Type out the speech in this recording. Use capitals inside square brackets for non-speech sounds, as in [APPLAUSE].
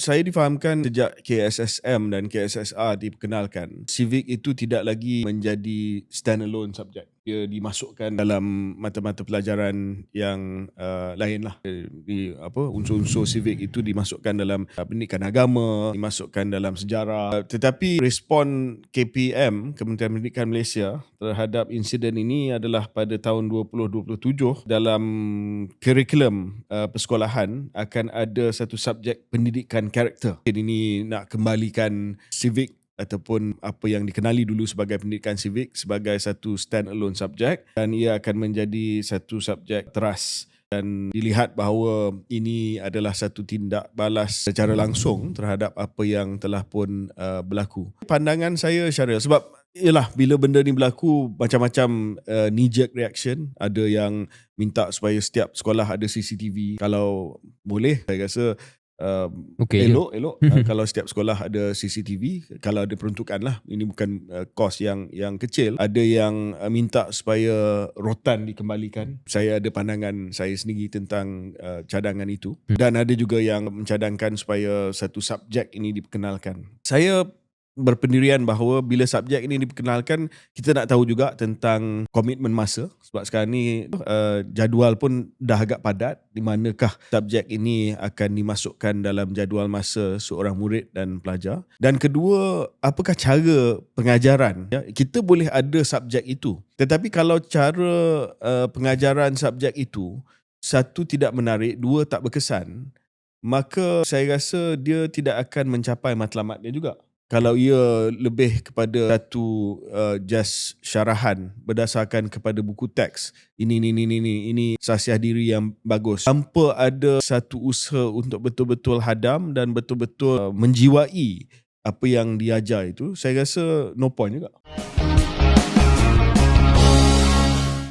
Saya difahamkan sejak KSSM dan KSSR diperkenalkan, civic itu tidak lagi menjadi standalone subject. Dia dimasukkan dalam mata-mata pelajaran yang uh, lain lah. Di, apa, unsur-unsur civic itu dimasukkan dalam uh, pendidikan agama, dimasukkan dalam sejarah. Tetapi respon KPM, Kementerian Pendidikan Malaysia terhadap insiden ini adalah pada tahun 2027 dalam kurikulum uh, persekolahan akan ada satu subjek pendidikan karakter. Ini nak kembalikan civic ataupun apa yang dikenali dulu sebagai pendidikan civic sebagai satu stand alone subjek dan ia akan menjadi satu subjek teras dan dilihat bahawa ini adalah satu tindak balas secara langsung terhadap apa yang telah pun uh, berlaku. Pandangan saya Syaril sebab ialah bila benda ni berlaku macam-macam uh, knee jerk reaction ada yang minta supaya setiap sekolah ada CCTV kalau boleh saya rasa uh, Okey je. elok elok. Uh, [LAUGHS] kalau setiap sekolah ada CCTV kalau ada peruntukan lah. Ini bukan uh, kos yang yang kecil. Ada yang uh, minta supaya rotan dikembalikan. Saya ada pandangan saya sendiri tentang uh, cadangan itu. Dan ada juga yang mencadangkan supaya satu subjek ini diperkenalkan. Saya berpendirian bahawa bila subjek ini diperkenalkan kita nak tahu juga tentang komitmen masa. Sebab sekarang ni uh, jadual pun dah agak padat di manakah subjek ini akan dimasukkan dalam jadual masa seorang murid dan pelajar. Dan kedua apakah cara pengajaran? Ya kita boleh ada subjek itu. Tetapi kalau cara uh, pengajaran subjek itu satu tidak menarik dua tak berkesan maka saya rasa dia tidak akan mencapai matlamat dia juga kalau ia lebih kepada satu uh, just syarahan berdasarkan kepada buku teks ini ini ini ini ini sasiah diri yang bagus. Tanpa ada satu usaha untuk betul-betul hadam dan betul-betul uh, menjiwai apa yang diajar itu saya rasa no point juga